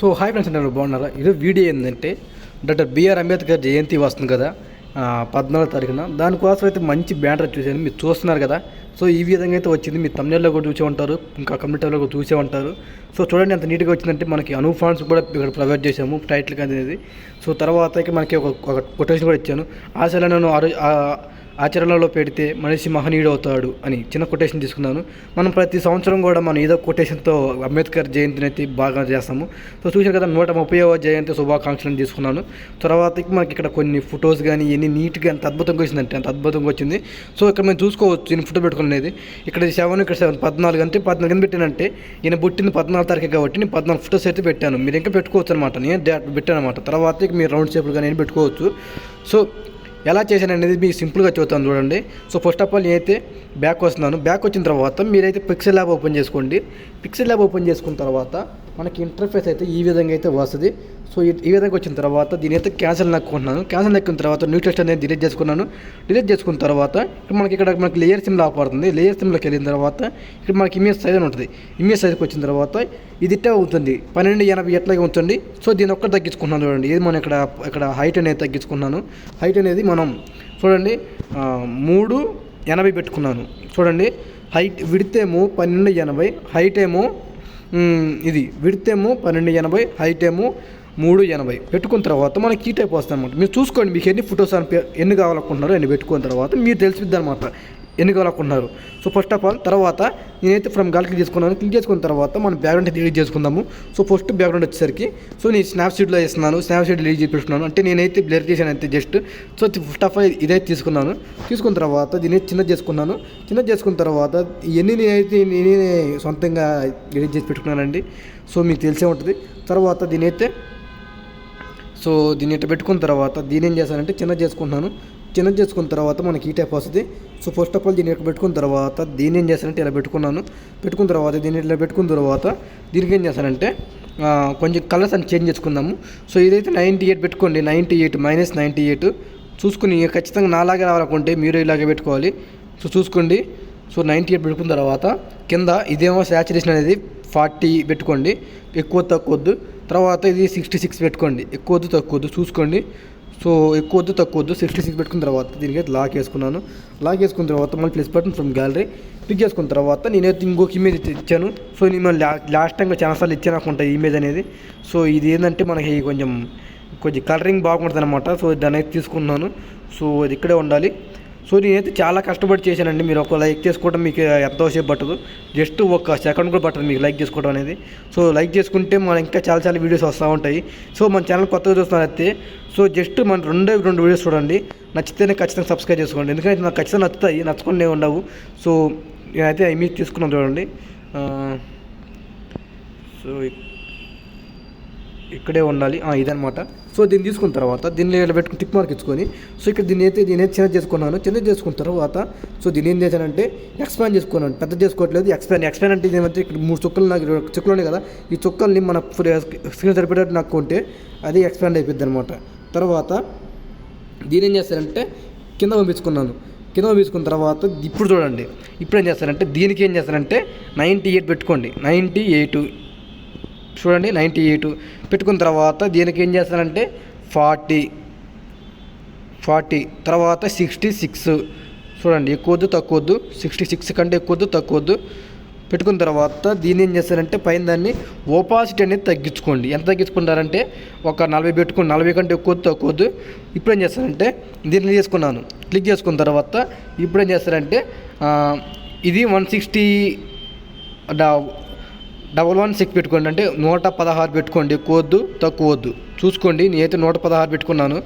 So hi friends అంటే బాగున్నారా? ఈరోజు వీడియో ఏంటంటే డాక్టర్ బిఆర్ అంబేద్కర్ జయంతి వస్తుంది కదా పద్నాలుగు తారీఖున. దానికోసం అయితే మంచి బ్యానర్ చూశాను మీరు చూస్తున్నారు కదా. సో ఈ విధంగా అయితే వచ్చింది మీరు తమిళలో కూడా చూసే ఉంటారు ఇంకా కమ్యూనిటీలో కూడా చూసే ఉంటారు. సో చూడండి ఎంత నీట్గా వచ్చిందంటే మనకి అను కూడా ఇక్కడ ప్రొవైడ్ చేసాము టైటిల్ అనేది. సో తర్వాత మనకి ఒక కొటేషన్ కూడా ఇచ్చాను. ఆశలో నేను ఆ- ఆచరణలో పెడితే మనిషి మహనీయుడు అవుతాడు అని చిన్న కొటేషన్ తీసుకున్నాను. మనం ప్రతి సంవత్సరం కూడా మనం ఏదో కొటేషన్తో అంబేద్కర్ జయంతిని అయితే బాగా చేస్తాము. సో చూసారు కదా నూట ముప్పైవ జయంతి శుభాకాంక్షలను తీసుకున్నాను. తర్వాత మనకి ఇక్కడ కొన్ని ఫొటోస్ కానీ ఎన్ని నీట్గా అంత అద్భుతంగా వచ్చిందంటే అంత అద్భుతంగా వచ్చింది. సో ఇక్కడ మేము చూసుకోవచ్చు నేను ఫోటో పెట్టుకునేది ఇక్కడ సెవెన్ ఇక్కడ సెవెన్ పద్నాలుగు అంటే పద్నాలుగు ఎందుకు పెట్టానంటే ఈయన పుట్టింది పద్నాలుగు తారీఖు కాబట్టి నేను పద్నాలుగు ఫొటోస్ అయితే పెట్టాను. మీరు ఇంకా పెట్టుకోవచ్చు అనమాట నేను డేట్ పెట్టాను అనమాట తర్వాత మీరు రౌండ్ షేపులు కానీ పెట్టుకోవచ్చు. సో ఎలా చేశాను అనేది మీకు సింపుల్గా చూస్తాను చూడండి. సో ఫస్ట్ ఆఫ్ ఆల్ నేనైతే బ్యాక్ వస్తున్నాను. బ్యాక్ వచ్చిన తర్వాత మీరైతే పిక్సెల్ ల్యాబ్ ఓపెన్ చేసుకోండి. పిక్సెల్ ల్యాబ్ ఓపెన్ చేసుకున్న తర్వాత మనకి ఇంటర్ఫేస్ అయితే ఈ విధంగా అయితే వస్తుంది. సో ఈ విధంగా వచ్చిన తర్వాత దీని అయితే క్యాన్సిల్ నక్కున్నాను క్యాన్సిల్ నక్కిన తర్వాత న్యూ టెస్ట్ అనేది డిలీట్ చేసుకున్నాను. డిలీట్ చేసుకున్న తర్వాత ఇక్కడ మనకి ఇక్కడ మనకి లేయర్ సిమ్ పడుతుంది. లేయర్ సిమ్లోకి వెళ్ళిన తర్వాత ఇక్కడ మనకి ఇమేజ్ సైజ్ అని ఉంటుంది. ఇమేజ్ సైజ్కి వచ్చిన తర్వాత ఇది ఇట్టే అవుతుంది పన్నెండు ఎనభై ఎట్లాగే ఉంచండి సో దీని ఒక్కటి తగ్గించుకున్నాను చూడండి. ఇది మనం ఇక్కడ ఇక్కడ హైట్ అనేది తగ్గించుకున్నాను హైట్ అనేది మనం చూడండి మూడు ఎనభై పెట్టుకున్నాను. చూడండి హైట్ విడితేమో పన్నెండు ఎనభై హైట్ ఏమో ఇది విడితేమో పన్నెండు ఎనభై హైట్ ఏమో మూడు ఎనభై. పెట్టుకున్న తర్వాత మనకి ఈ టైప్ వస్తుంది అనమాట మీరు చూసుకోండి మీకు ఎన్ని ఫొటోస్ అని ఎన్ని కావాలనుకుంటున్నారో అన్ని పెట్టుకున్న తర్వాత మీరు తెలిసిద్ది అనమాట ఎన్ని సో ఫస్ట్ ఆఫ్ ఆల్ తర్వాత నేనైతే ఫ్రమ్ గాల్ క్లిక్ చేసుకున్నాను క్లిక్ చేసుకున్న తర్వాత మనం బ్యాక్గ్రౌండ్ డిలీట్ చేసుకుందాము. సో ఫస్ట్ బ్యాక్గ్రౌండ్ వచ్చేసరికి సో నేను స్నాప్షీట్లో వేస్తున్నాను స్నాప్షీట్ డిలీట్ చేస్తున్నాను అంటే నేనైతే బ్లర్ చేశాను అయితే just so first of all ఇదైతే తీసుకున్నాను. తీసుకున్న తర్వాత దీన్ని చిన్నది చేసుకున్నాను. చిన్నది చేసుకున్న తర్వాత ఇవన్నీ నేనైతే నేనే సొంతంగా ఎడిట్ చేసి పెట్టుకున్నానండి. సో మీకు తెలిసే ఉంటుంది. తర్వాత దీనైతే సో దీన్ని ఇట్లా పెట్టుకున్న తర్వాత దీని ఏం చేశానంటే చిన్నది చేసుకుంటున్నాను. చిన్నది చేసుకున్న తర్వాత మనకి ఈ టైప్ వస్తుంది. సో ఫస్ట్ ఆఫ్ ఆల్ దీన్ని ఇక్కడ పెట్టుకున్న తర్వాత దీన్ని ఏం చేశానంటే ఇలా పెట్టుకున్నాను. పెట్టుకున్న తర్వాత దీన్ని ఇట్లా పెట్టుకున్న తర్వాత దీనికి ఏం చేశానంటే కొంచెం కలర్స్ అని చేంజ్ చేసుకుందాము. సో ఇదైతే నైంటీ ఎయిట్ పెట్టుకోండి. Ninety eight minus ninety eight చూసుకుని ఖచ్చితంగా నాలాగే రావాలనుకుంటే మీరు ఇలాగే పెట్టుకోవాలి. సో చూసుకోండి. సో నైంటీ ఎయిట్ పెట్టుకున్న తర్వాత కింద ఇదేమో శాచురేషన్ అనేది ఫార్టీ పెట్టుకోండి. ఎక్కువ తక్కువ వద్దు తర్వాత ఇది సిక్స్టీ సిక్స్ పెట్టుకోండి. ఎక్కువ వద్దు తక్కువ చూసుకోండి. సో ఎక్కువ వద్దు తక్కువ వద్దు. సిక్స్టీ సిక్స్ పెట్టుకున్న తర్వాత దీనికి అయితే లాక్ వేసుకున్నాను. లాక్ వేసుకున్న తర్వాత మళ్ళీ plus button from gallery pick చేసుకున్న తర్వాత నేనైతే ఇంకొక ఇమేజ్ అయితే ఇచ్చాను సో నేను మళ్ళీ లాస్ట్ టైం చాలాసార్లు ఇచ్చాను నాకు ఈ ఇమేజ్ అనేది. సో ఇది ఏంటంటే మనకి కొంచెం కొంచెం కలరింగ్ బాగుంటుంది అనమాట సో దాన్ని అయితే తీసుకున్నాను. సో అది ఇక్కడే ఉండాలి. సో నేనైతే చాలా కష్టపడి చేశానండి. మీరు ఒక లైక్ చేసుకోవడం మీకు ఎంతోసేపు పట్టదు. జస్ట్ ఒక సెకండ్ కూడా పట్టదు మీకు లైక్ చేసుకోవడం అనేది. సో లైక్ చేసుకుంటే మన ఇంకా చాలా చాలా వీడియోస్ వస్తూ ఉంటాయి. సో మన ఛానల్ కొత్తగా చూస్తున్నారైతే సో జస్ట్ మన రెండే రెండు వీడియోస్ చూడండి. నచ్చితేనే ఖచ్చితంగా సబ్స్క్రైబ్ చేసుకోండి. ఎందుకంటే నాకు ఖచ్చితంగా నచ్చుతాయి నచ్చకుండా ఉండవు. సో నేనైతే ఇమేజ్ తీసుకున్నాను చూడండి. సో ఇక్కడే ఉండాలి. ఇదనమాట సో దీన్ని తీసుకున్న తర్వాత దీన్ని ఇలా పెట్టుకుని టిక్ మార్క్ ఇచ్చుకొని సో ఇక్కడ దీన్ని అయితే దీని అయితే చిన్న చేసుకున్నాను చిన్న చేసుకున్న తర్వాత సో దీన్ని ఏం చేశానంటే ఎక్స్పాండ్ చేసుకున్నాను. పెద్ద చేసుకోవట్లేదు. ఎక్స్పాండ్ ఎక్స్పాండ్ అంటే ఏమంటే ఇక్కడ మూడు చుక్కలు నాకు చుక్కలు ఉన్నాయి కదా. ఈ చుక్కల్ని మన స్క్రీన్ సరిపడేటట్టు నాకు ఉంటే అది ఎక్స్పాండ్ అయిపోద్ది అనమాట తర్వాత దీని ఏం చేస్తారంటే కింద పంపించుకున్నాను. కింద పంపించుకున్న తర్వాత ఇప్పుడు చూడండి. ఇప్పుడు ఏం చేస్తారంటే దీనికి ఏం చేస్తారంటే నైంటీ ఎయిట్ పెట్టుకోండి. నైంటీ ఎయిట్ చూడండి నైంటీ ఎయిట్ పెట్టుకున్న తర్వాత దీనికి ఏం చేస్తానంటే ఫార్టీ ఫార్టీ తర్వాత సిక్స్టీ సిక్స్ చూడండి ఎక్కువ తక్కువద్దు. సిక్స్టీ సిక్స్ కంటే ఎక్కువ తక్కువద్దు. తక్కువ పెట్టుకున్న తర్వాత దీన్ని ఏం చేస్తారంటే పైన దాన్ని ఓపాసిటీ అనేది తగ్గించుకోండి. ఎంత తగ్గించుకుంటారంటే ఒక నలభై పెట్టుకుని నలభై కంటే ఎక్కువ తక్కువద్దు. తక్కువ ఇప్పుడు ఏం చేస్తారంటే దీన్ని చేసుకున్నాను క్లిక్ చేసుకున్న తర్వాత ఇప్పుడు ఏం చేస్తారంటే ఇది one sixty double one six పెట్టుకోండి అంటే నూట పదహారు పెట్టుకోండి ఎక్కువ వద్దు తక్కువ వద్దు చూసుకోండి నేనైతే నూట పదహారు పెట్టుకున్నాను.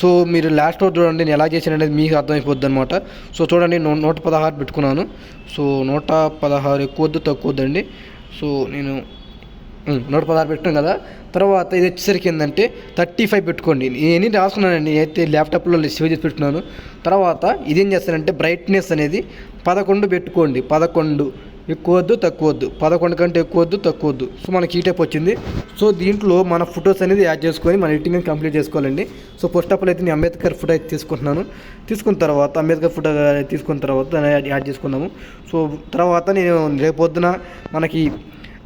సో మీరు లాస్ట్ రోజు చూడండి నేను ఎలా చేశాను అనేది మీకు అర్థమైపోద్ది అనమాట సో చూడండి నూట పదహారు పెట్టుకున్నాను. సో నూట పదహారు ఎక్కువ వద్దు తక్కువ వద్దండి సో నేను నూట పదహారు పెట్టాను కదా. తర్వాత ఇది వచ్చేసరికి ఏంటంటే థర్టీ ఫైవ్ పెట్టుకోండి. నేను రాసుకున్నానండి అయితే ల్యాప్టాప్లో సేవ్ చేసి పెట్టుకున్నాను. తర్వాత ఇదేం చేస్తానంటే బ్రైట్నెస్ అనేది పదకొండు పెట్టుకోండి. పదకొండు ఎక్కువ వద్దు తక్కువ వద్దు పదకొండు కంటే ఎక్కువ వద్దు తక్కువ వద్దు సో మనకి ఈ టైప్ వచ్చింది. సో దీంట్లో మన ఫొటోస్ అనేది యాడ్ చేసుకొని మన ఎడిటింగ్ కంప్లీట్ చేసుకోవాలండి. సో ఫస్ట్ ఆఫ్ ఆల్ అయితే నేను అంబేద్కర్ ఫోటో అయితే తీసుకుంటున్నాను. తీసుకున్న తర్వాత అంబేద్కర్ ఫోటో తీసుకున్న తర్వాత యాడ్ యాడ్ చేసుకున్నాము సో తర్వాత నేను రేపొద్దున మనకి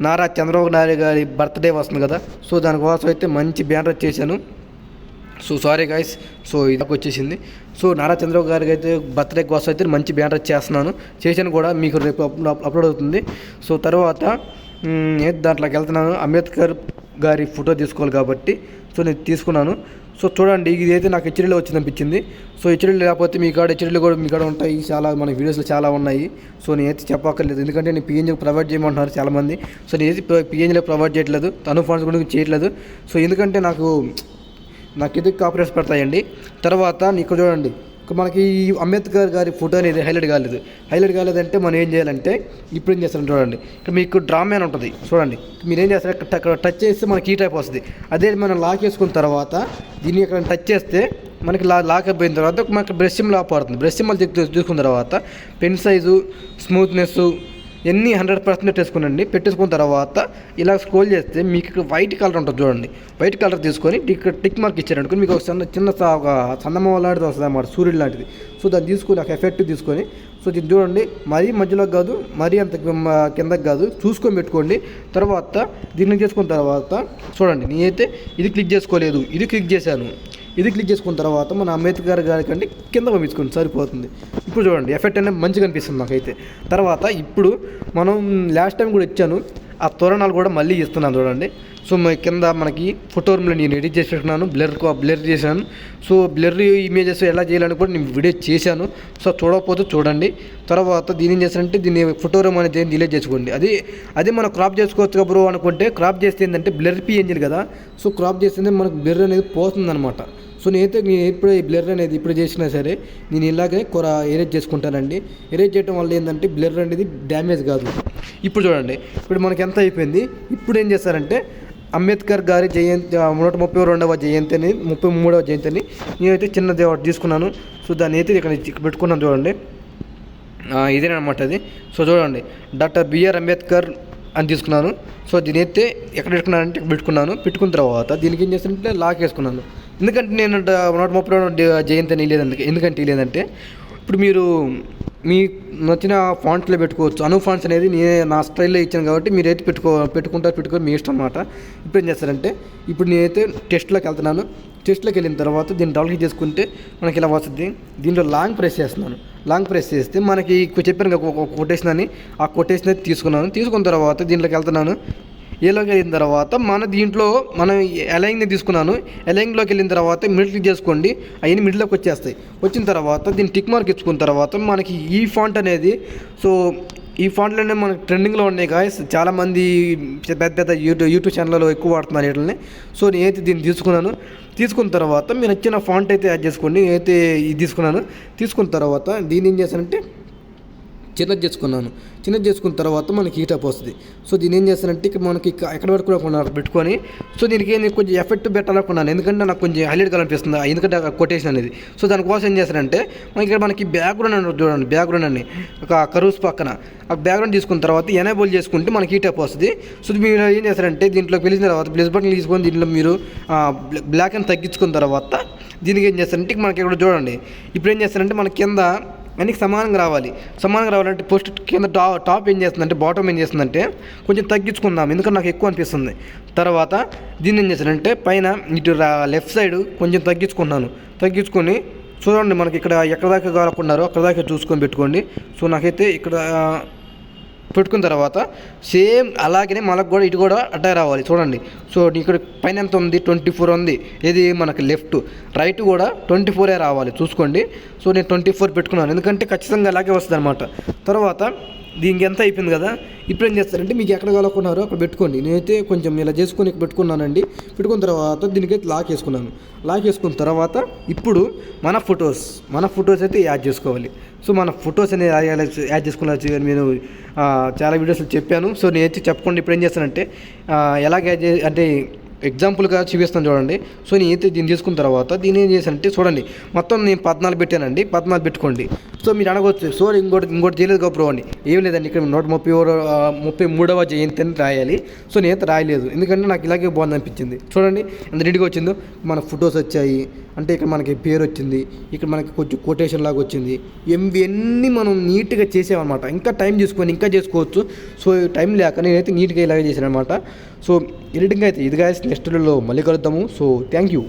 నారా చంద్రబాబు నాయుడు గారి బర్త్డే వస్తుంది కదా. సో దానికోసం అయితే మంచి బ్యానర్ చేశాను. సో సారీ గైస్ సో ఇదొక వచ్చేసింది. సో నారా చంద్రబాబు గారికి అయితే బర్త్డే కోసం అయితే మంచి బ్యానర్ చేస్తున్నాను. చేశాను కూడా మీకు రేపు అప్లోడ్ అవుతుంది. సో తర్వాత దాంట్లోకి వెళ్తున్నాను. అంబేద్కర్ గారి ఫోటో తీసుకోవాలి కాబట్టి. సో నేను తీసుకున్నాను. సో చూడండి ఇది అయితే నాకు హెచ్చరిలో వచ్చింది అనిపించింది సో హెచ్డీలో లేకపోతే మీ కాడ హెచ్డీలో కూడా మీ కాడ ఉంటాయి. చాలా మన వీడియోస్లో చాలా ఉన్నాయి. సో నేనైతే చెప్పక్కర్లేదు. ఎందుకంటే నేను పిఎన్జీ ప్రొవైడ్ చేయమంటున్నారు చాలామంది. సో నేను అయితే పిఎన్జీలో ప్రొవైడ్ చేయట్లేదు. తను ఫండ్స్ కూడా చేయట్లేదు. సో ఎందుకంటే నాకు నాకు ఇది కాపరేట్స్ పడతాయండి. తర్వాత ఇక్కడ చూడండి మనకి ఈ అంబేద్కర్ గారి ఫోటో అనేది హైలైట్ కాలేదు. హైలైట్ కాలేదంటే మనం ఏం చేయాలంటే ఇప్పుడు ఏం చేస్తాం చూడండి ఇక్కడ మీకు డ్రామా అని ఉంటుంది. చూడండి మీరు ఏం చేస్తారు? అక్కడ టచ్ చేస్తే మనకి ఈ టైప్ వస్తుంది. అదే మనం లాక్ వేసుకున్న తర్వాత దీన్ని ఇక్కడ టచ్ చేస్తే మనకి లా లాక్ అయిపోయిన తర్వాత మనకి బ్రష్ సిమ్ లాక్ పడుతుంది బ్రష్ సిమ్ చూసుకున్న తర్వాత పెన్ సైజు స్మూత్నెస్ ఎన్ని హండ్రెడ్ పర్సెంట్ పెట్టేసుకోనండి పెట్టేసుకున్న తర్వాత ఇలా స్క్రోల్ చేస్తే మీకు ఇక్కడ వైట్ కలర్ ఉంటుంది చూడండి. వైట్ కలర్ తీసుకొని టిక్ టిక్ మార్క్ ఇచ్చారనుకో మీకు ఒక చిన్న చిన్న ఒక చందమామ లాంటిది వస్తుంది అన్నమాట సూర్యుడు లాంటిది. సో దాన్ని తీసుకొని ఒక ఎఫెక్ట్ తీసుకొని సో దీన్ని చూడండి మరీ మధ్యలో కాదు మరీ అంత కిందకి కాదు చూసుకొని పెట్టుకోండి. తర్వాత దీన్ని చేసుకున్న తర్వాత చూడండి నేనైతే ఇది క్లిక్ చేసుకోలేదు ఇది క్లిక్ చేశాను. ఇది క్లిక్ చేసుకున్న తర్వాత మన అంబేద్కర్ గారి కంటే కింద పంపించుకోండి సరిపోతుంది. ఇప్పుడు చూడండి ఎఫెక్ట్ అనేది మంచిగా అనిపిస్తుంది నాకైతే. తర్వాత ఇప్పుడు మనం లాస్ట్ టైం కూడా ఇచ్చాను. ఆ తోరణాలు కూడా మళ్ళీ ఇస్తున్నాను చూడండి. సో కింద మనకి ఫోటో రూమ్లో నేను ఎడిట్ చేసి పెట్టుకున్నాను బ్లర్ బ్లర్ చేశాను. సో బ్లర్ ఇమేజెస్ ఎలా చేయాలని కూడా నేను వీడియో చేశాను. సో చూడకపోతే చూడండి. తర్వాత దీని ఏం చేస్తానంటే దీన్ని ఫోటో రూమ్ అనేది డిలీట్ చేసుకోండి. అది అదే మనం క్రాప్ చేసుకోవచ్చు బ్రో అనుకుంటే క్రాప్ చేస్తే ఏంటంటే బ్లర్ పీ ఎంజిన్ కదా. సో క్రాప్ చేస్తే మనకు బ్లర్ అనేది పోతుంది అనమాట సో నేనైతే నేను ఎప్పుడు ఈ బ్లర్ అనేది ఇప్పుడు చేసినా సరే నేను ఇలాగే కొర ఎరేజ్ చేసుకుంటానండి. ఎరేజ్ చేయడం వల్ల ఏంటంటే బ్లర్ అనేది డ్యామేజ్ కాదు. ఇప్పుడు చూడండి ఇప్పుడు మనకి ఎంత అయిపోయింది? ఇప్పుడు ఏం చేస్తారంటే అంబేద్కర్ గారి జయంతి నూట ముప్పై రెండవ జయంతి అని ముప్పై మూడవ జయంతి అని నేనైతే చిన్నది ఒకటి తీసుకున్నాను. సో దాన్ని అయితే ఇక్కడ పెట్టుకున్నాను చూడండి. ఇదేనమాట అది. సో చూడండి డాక్టర్ బిఆర్ అంబేద్కర్ అని తీసుకున్నాను. సో దీని అయితే ఎక్కడ పెట్టుకున్నానంటే పెట్టుకున్నాను. పెట్టుకున్న తర్వాత దీనికి ఏం చేస్తానంటే లాక్ వేసుకున్నాను. ఎందుకంటే నేను నూట ముప్పై రెండు జయంతి అని లేదు ఎందుకంటే లేదంటే ఇప్పుడు మీరు మీ నచ్చిన ఫాంట్లో పెట్టుకోవచ్చు. అను ఫాంట్స్ అనేది నేనే నా స్టైల్లో ఇచ్చాను కాబట్టి మీరైతే పెట్టుకో పెట్టుకుంటారు పెట్టుకొని మీ ఇష్టం అనమాట ఇప్పుడు ఏం చేస్తారంటే ఇప్పుడు నేనైతే టెస్ట్లోకి వెళ్తున్నాను. టెస్ట్లోకి వెళ్ళిన తర్వాత దీన్ని డబుల్ చేసుకుంటే మనకి ఇలా వస్తుంది? దీంట్లో లాంగ్ ప్రెస్ చేస్తున్నాను. లాంగ్ ప్రెస్ చేస్తే మనకి ఇప్పుడు చెప్పాను ఒక కొటేషన్ అని. ఆ కొటేషన్ అయితే తీసుకున్నాను. తీసుకున్న తర్వాత దీంట్లోకి వెళ్తున్నాను. ఏలోకి అయిన తర్వాత మన దీంట్లో మనం ఎలైంగ్ని తీసుకున్నాను. ఎలైంగ్లోకి వెళ్ళిన తర్వాత మిడిల్ క్లిక్ చేసుకోండి అవన్నీ మిడిల్లోకి వచ్చేస్తాయి. వచ్చిన తర్వాత దీన్ని టిక్ మార్క్ ఇచ్చుకున్న తర్వాత మనకి ఈ ఫాంట్ అనేది సో ఈ ఫాంట్లోనే మనకి ట్రెండింగ్లో ఉన్నాయి గాయస్ చాలామంది పెద్ద పెద్ద యూట్యూబ్ యూట్యూబ్ ఛానల్లో ఎక్కువ వాడుతున్నారు వీటిని సో నేనైతే దీన్ని తీసుకున్నాను. తీసుకున్న తర్వాత మీరు నచ్చిన ఫాంట్ అయితే యాడ్ చేసుకోండి. నేనైతే ఇది తీసుకున్నాను. తీసుకున్న తర్వాత దీన్ని ఏం చేశానంటే చిన్నది చేసుకున్నాను. చిన్నది చేసుకున్న తర్వాత మనకి హీట్ అప్ వస్తుంది. సో దీని ఏం చేస్తానంటే మనకి ఎక్కడ వరకు కూడా పెట్టుకొని సో దీనికి నేను కొంచెం ఎఫెక్ట్ పెట్టాలనుకున్నాను ఎందుకంటే నాకు కొంచెం హైలైట్ కనిపిస్తుంది ఆ ఎందుకంటే కొటేషన్ అనేది. సో దానికోసం ఏం చేస్తానంటే మనకి ఇక్కడ మనకి బ్యాక్గ్రౌండ్ అని చూడండి. బ్యాక్గ్రౌండ్ అని ఒక కరూస్ పక్కన. ఆ బ్యాక్గ్రౌండ్ తీసుకున్న తర్వాత ఎనేబుల్ చేసుకుంటే మనకి హీట్ అప్ వస్తుంది. సో మీరు ఏం చేస్తారంటే దీంట్లో పిలిచిన తర్వాత ప్లస్ బటన్ తీసుకొని దీంట్లో మీరు బ్లాక్ అని తగ్గించుకున్న తర్వాత దీనికి ఏం చేస్తారంటే మనకి ఇక్కడ చూడండి. ఇప్పుడు ఏం చేస్తారంటే మన కింద అన్నికి సమానంగా రావాలి. సమానంగా రావాలంటే ఫస్ట్ కింద టా టాప్ ఏం చేస్తుందంటే బాటమ్ ఏం చేస్తుందంటే కొంచెం తగ్గించుకుందాం. ఎందుకంటే నాకు ఎక్కువ అనిపిస్తుంది. తర్వాత దీన్ని ఏం చేశానంటే పైన ఇటు లెఫ్ట్ సైడ్ కొంచెం తగ్గించుకున్నాను. తగ్గించుకొని చూడండి మనకి ఇక్కడ ఎక్కడ దాకా కాలకున్నారో అక్కడ దాకా చూసుకొని పెట్టుకోండి. సో నాకైతే ఇక్కడ పెట్టుకున్న తర్వాత సేమ్ అలాగనే మనకు కూడా ఇటు కూడా అట్టే రావాలి. చూడండి. సో ఇక్కడ పైన ఎంత ఉంది? ట్వంటీ ఫోర్ ఉంది. ఇది మనకి లెఫ్ట్? రైట్ కూడా ట్వంటీ ఫోరే రావాలి. చూసుకోండి. సో నేను ట్వంటీ ఫోర్ పెట్టుకున్నాను. ఎందుకంటే ఖచ్చితంగా అలాగే వస్తుంది అనమాట తర్వాత దీనికి ఎంత అయిపోయింది కదా? ఇప్పుడు ఏం చేస్తారంటే మీకు ఎక్కడ కావాలనుకున్నారో అక్కడ పెట్టుకోండి. నేనైతే కొంచెం ఇలా చేసుకొని పెట్టుకున్నానండి. పెట్టుకున్న తర్వాత దీనికైతే లాక్ వేసుకున్నాను. లాక్ వేసుకున్న తర్వాత ఇప్పుడు మన ఫొటోస్ మన ఫొటోస్ అయితే యాడ్ చేసుకోవాలి. సో మన ఫొటోస్ అనేది యాడ్ చేసుకున్నారు అని నేను చాలా వీడియోస్లో చెప్పాను. సో నేనైతే చెప్పకుండా ఇప్పుడు ఏం చేస్తానంటే ఎలాగ యాడ్ అంటే ఎగ్జాంపుల్గా చూపిస్తాను చూడండి. సో నేనైతే దీన్ని తీసుకున్న తర్వాత దీన్ని ఏం చేశానంటే చూడండి. మొత్తం నేను పద్నాలుగు పెట్టానండి. పద్నాలుగు పెట్టుకోండి. సో మీరు అడగవచ్చు సో ఇంకోటి ఇంకోటి చేయలేదు గొప్ప అని ఏం లేదండి. ఇక్కడ నూట ముప్పై ముప్పై మూడవ జయంతి అని రాయాలి. సో నేనైతే రాయలేదు. ఎందుకంటే నాకు ఇలాగే బాగుంది అనిపించింది. చూడండి. ఎంత నీట్గా వచ్చిందో. మన ఫొటోస్ వచ్చాయి. అంటే ఇక్కడ మనకి పేరు వచ్చింది. ఇక్కడ మనకి కొంచెం కొటేషన్ లాగా వచ్చింది. ఇవన్నీ మనం నీట్గా చేసామన్నమాట ఇంకా టైం తీసుకొని ఇంకా చేసుకోవచ్చు. సో టైం లేక నేనైతే నీట్గా ఇలాగే చేశాను అనమాట సో ఎడిటింగ్ అయితే ఇది గాయస్ నెక్స్ట్ మళ్ళీ కలుద్దాము. So thank you